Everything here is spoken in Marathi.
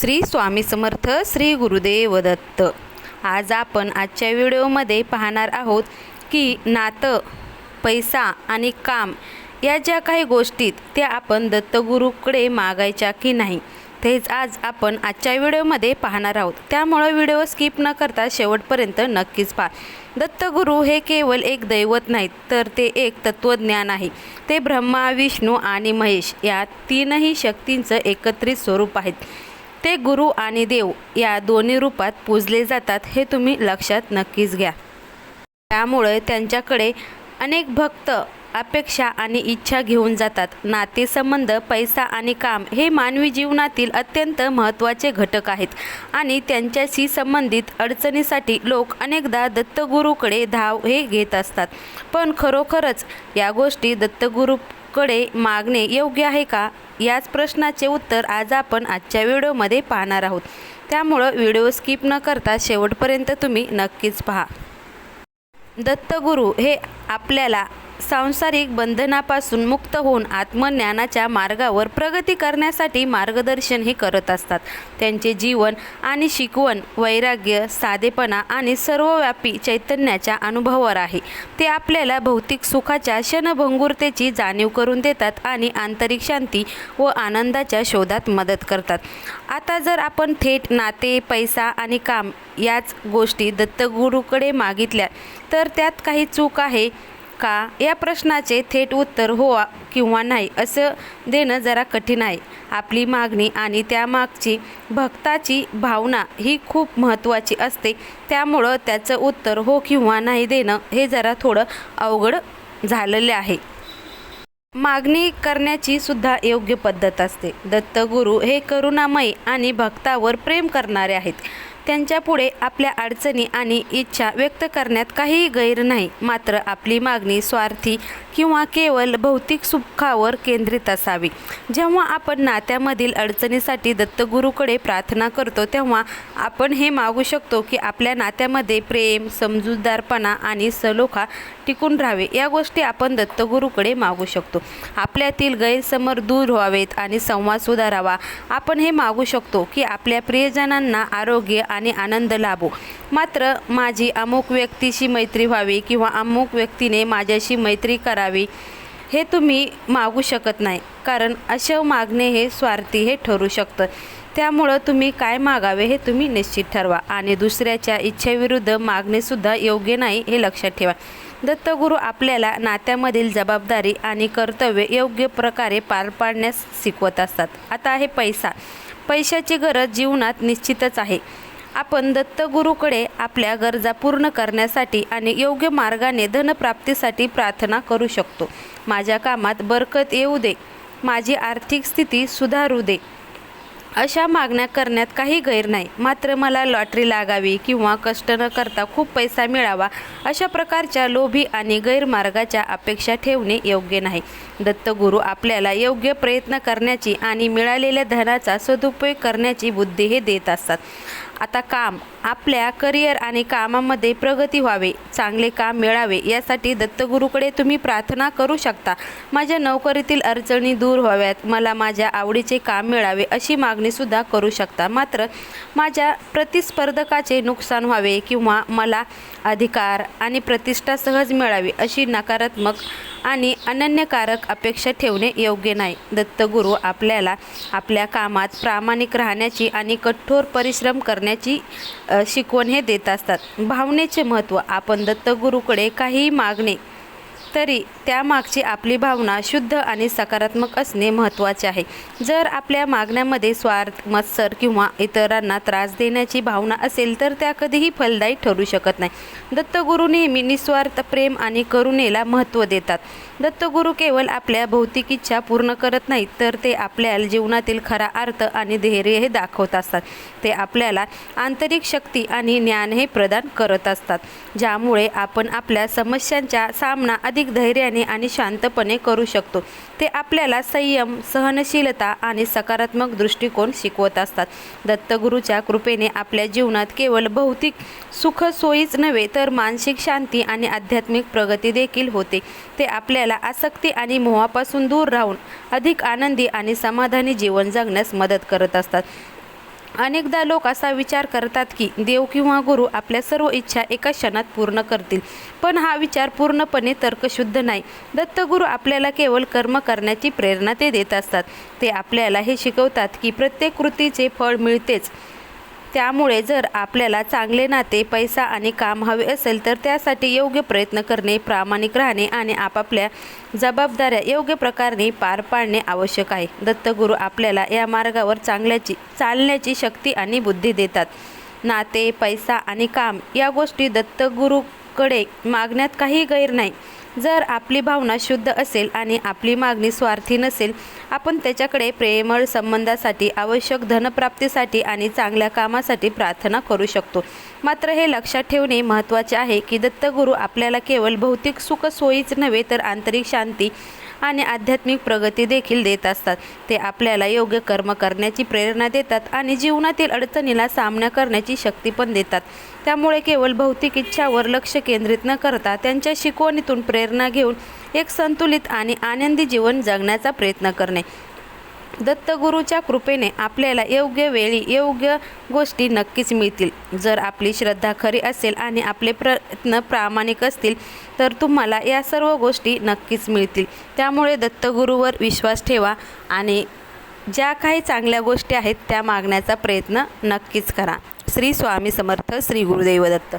श्री स्वामी समर्थ श्री गुरुदेव दत्त आज आपण आजच्या व्हिडिओमध्ये पाहणार आहोत की नातं पैसा आणि काम या ज्या काही गोष्टीत त्या आपण दत्तगुरूकडे मागायच्या की नाही तेच आज आपण आजच्या व्हिडिओमध्ये पाहणार आहोत. त्यामुळं व्हिडिओ स्किप न करता शेवटपर्यंत नक्कीच पहा. दत्तगुरू हे केवळ एक दैवत नाहीत तर ते एक तत्त्वज्ञान आहे. ते ब्रह्मा विष्णू आणि महेश या तीनही शक्तींचं एकत्रित स्वरूप आहेत. ते गुरु आणि देव या दोन्ही रूपात पूजले जातात हे तुम्ही लक्षात नक्कीच घ्या. त्यामुळे त्यांच्याकडे अनेक भक्त अपेक्षा आणि इच्छा घेऊन जातात. नातेसंबंध पैसा आणि काम हे मानवी जीवनातील अत्यंत महत्त्वाचे घटक आहेत आणि त्यांच्याशी संबंधित अडचणीसाठी लोक अनेकदा दत्तगुरूकडे धाव हे घेत असतात. पण खरोखरच या गोष्टी दत्तगुरू कडे मागणे योग्य आहे का? याच प्रश्नाचे उत्तर आज आपण आजच्या व्हिडिओमध्ये पाहणार आहोत. त्यामुळं व्हिडिओ स्किप न करता शेवटपर्यंत तुम्ही नक्कीच पहा. दत्तगुरू हे आपल्याला सांसारिक बंधनापासून मुक्त होऊन आत्मज्ञानाच्या मार्गावर प्रगती करण्यासाठी मार्गदर्शन हे करत असतात. त्यांचे जीवन आणि शिकवण वैराग्य साधेपणा आणि सर्वव्यापी चैतन्याच्या अनुभवावर आहे. ते आपल्याला भौतिक सुखाच्या क्षणभंगुरतेची जाणीव करून देतात आणि आंतरिक शांती व आनंदाच्या शोधात मदत करतात. आता जर आपण थेट नाते पैसा आणि काम याच गोष्टी दत्तगुरूकडे मागितल्या तर त्यात काही चूक आहे. का? या प्रश्नाचे थेट उत्तर हो किंवा नाही असं देणं जरा कठीण आहे. आपली मागणी आणि त्यामागची भक्ताची भावना ही खूप महत्त्वाची असते. त्यामुळं त्याचं उत्तर हो किंवा नाही देणं हे जरा थोडं अवघड झालेले आहे. मागणी करण्याची सुद्धा योग्य पद्धत असते. दत्तगुरू हे करुणामयी आणि भक्तावर प्रेम करणारे आहेत. त्यांच्यापुढे आपल्या अडचणी आणि इच्छा व्यक्त करण्यात काहीही गैर नाही. मात्र आपली मागणी स्वार्थी किंवा केवळ भौतिक सुखावर केंद्रित असावी. जेव्हा आपण नात्यामधील अडचणीसाठी दत्तगुरूकडे प्रार्थना करतो तेव्हा आपण हे मागू शकतो की आपल्या नात्यामध्ये प्रेम समजूतदारपणा आणि सलोखा टिकून राहावे या गोष्टी आपण दत्तगुरूकडे मागू शकतो. आपल्यातील गैरसमर दूर व्हावेत आणि संवाद सुधारावा. आपण हे मागू शकतो की आपल्या प्रियजनांना आरोग्य आणि आनंद लाभो. मात्र माझी अमुक व्यक्तीशी मैत्री व्हावी किंवा अमुक व्यक्तीने माझ्याशी मैत्री करावी हे तुम्ही मागू शकत नाही. कारण अशा मागणे हे स्वार्थी हे ठरू शकतं. त्यामुळं तुम्ही काय मागावे हे तुम्ही निश्चित ठरवा. आणि दुसऱ्याच्या इच्छेविरुद्ध मागणेसुद्धा योग्य नाही हे लक्षात ठेवा. दत्तगुरू आपल्याला नात्यामधील जबाबदारी आणि कर्तव्य योग्य प्रकारे पार पाडण्यास शिकवत असतात. आता आहे पैसा. पैशाची गरज जीवनात निश्चितच आहे. आपण दत्तगुरूकडे आपल्या गरजा पूर्ण करण्यासाठी आणि योग्य मार्गाने धनप्राप्तीसाठी प्रार्थना करू शकतो. माझ्या कामात बरकत येऊ दे. माझी आर्थिक स्थिती सुधारू दे. अशा मागण्या करण्यात काही गैर नाही. मात्र मला लॉटरी लागावी किंवा कष्ट न करता खूप पैसा मिळावा अशा प्रकारच्या लोभी आणि गैरमार्गाच्या अपेक्षा ठेवणे योग्य नाही. दत्तगुरू आपल्याला योग्य प्रयत्न करण्याची आणि मिळालेल्या धनाचा सदुपयोग करण्याची बुद्धी हे देत असतात. आता काम आपल्या करिअर आणि कामामध्ये प्रगती व्हावे चांगले काम मिळावे यासाठी दत्तगुरूकडे तुम्ही प्रार्थना करू शकता. माझ्या नोकरीतील अडचणी दूर व्हाव्यात मला माझ्या आवडीचे काम मिळावे अशी मागणीसुद्धा करू शकता. मात्र माझ्या प्रतिस्पर्धकाचे नुकसान व्हावे किंवा मला अधिकार आणि प्रतिष्ठा सहज मिळावी अशी नकारात्मक आणि अनन्यकारक अपेक्षा ठेवणे योग्य नाही. दत्तगुरू आपल्याला आपल्या कामात प्रामाणिक राहण्याची आणि कठोर परिश्रम करण्याची शिकवण हे देत असतात. भावनेचे महत्त्व आपण दत्तगुरूकडे काहीही मागणे तरी त्यामागची आपली भावना शुद्ध आणि सकारात्मक असणे महत्त्वाचे आहे. जर आपल्या मागण्यामध्ये स्वार्थ मत्सर किंवा इतरांना त्रास देण्याची भावना असेल तर त्या कधीही फलदायी ठरू शकत नाही. दत्तगुरू नेहमी निस्वार्थ प्रेम आणि करुणेला महत्त्व देतात. दत्तगुरू केवळ आपल्या भौतिक इच्छा पूर्ण करत नाहीत तर ते आपल्या जीवनातील खरा अर्थ आणि धैर्य हे दाखवत असतात. ते आपल्याला आंतरिक शक्ती आणि ज्ञान हे प्रदान करत असतात ज्यामुळे आपण आपल्या समस्यांचा सामना अधिक अधिक धैर्याने आणि शांतपणे करू शकतो. ते आपल्याला संयम सहनशीलता आणि सकारात्मक दृष्टिकोन शिकवत असतात. दत्तगुरूच्या कृपेने आपल्या जीवनात केवळ भौतिक सुख सोयीच नव्हे तर मानसिक शांती आणि आध्यात्मिक प्रगती देखील होते. ते आपल्याला आसक्ती आणि मोहापासून दूर राहून अधिक आनंदी आणि समाधानी जीवन जगण्यास मदत करत असतात. अनेकदा लोक असा विचार करतात की देव किंवा गुरु आपल्या सर्व इच्छा एका क्षणात पूर्ण करतील. पण हा विचार पूर्णपणे तर्कशुद्ध नाही. दत्तगुरू आपल्याला केवळ कर्म करण्याची प्रेरणा ते देत असतात. ते आपल्याला हे शिकवतात की प्रत्येक कृतीचे फळ मिळतेच. त्यामुळे जर आपल्याला चांगले नाते पैसा आणि काम हवे असेल तर त्यासाठी योग्य प्रयत्न करणे प्रामाणिक राहणे आणि आपापल्या जबाबदाऱ्या योग्य प्रकारे पार पाडणे आवश्यक आहे. दत्तगुरू आपल्याला या मार्गावर चांगल्याची चालण्याची शक्ती आणि बुद्धी देतात. नाते पैसा आणि काम या गोष्टी दत्तगुरूकडे मागण्यात काही गैर नाही. जर आपली भावना शुद्ध असेल आणि आपली मागणी स्वार्थी नसेल आपण त्याच्याकडे प्रेमळ संबंधासाठी आवश्यक धनप्राप्तीसाठी आणि चांगल्या कामासाठी प्रार्थना करू शकतो. मात्र हे लक्षात ठेवणे महत्त्वाचे आहे की दत्तगुरू आपल्याला केवळ भौतिक सुख सोयीच नव्हे तर आंतरिक शांती आणि आध्यात्मिक प्रगती देखील देत असतात. ते आपल्याला योग्य कर्म करण्याची प्रेरणा देतात आणि जीवनातील अडचणीला सामना करण्याची शक्ती पण देतात. त्यामुळे केवळ भौतिक इच्छावर लक्ष केंद्रित न करता त्यांच्या शिकवणीतून प्रेरणा घेऊन एक संतुलित आणि आनंदी जीवन जगण्याचा प्रयत्न करणे. दत्तगुरूच्या कृपेने आपल्याला योग्य वेळी योग्य गोष्टी नक्कीच मिळतील. जर आपली श्रद्धा खरी असेल आणि आपले प्रयत्न प्रामाणिक असतील तर तुम्हाला या सर्व गोष्टी नक्कीच मिळतील. त्यामुळे दत्तगुरूवर विश्वास ठेवा आणि ज्या काही चांगल्या गोष्टी आहेत त्या मागण्याचा प्रयत्न नक्कीच करा. श्री स्वामी समर्थ श्री गुरुदेव दत्त.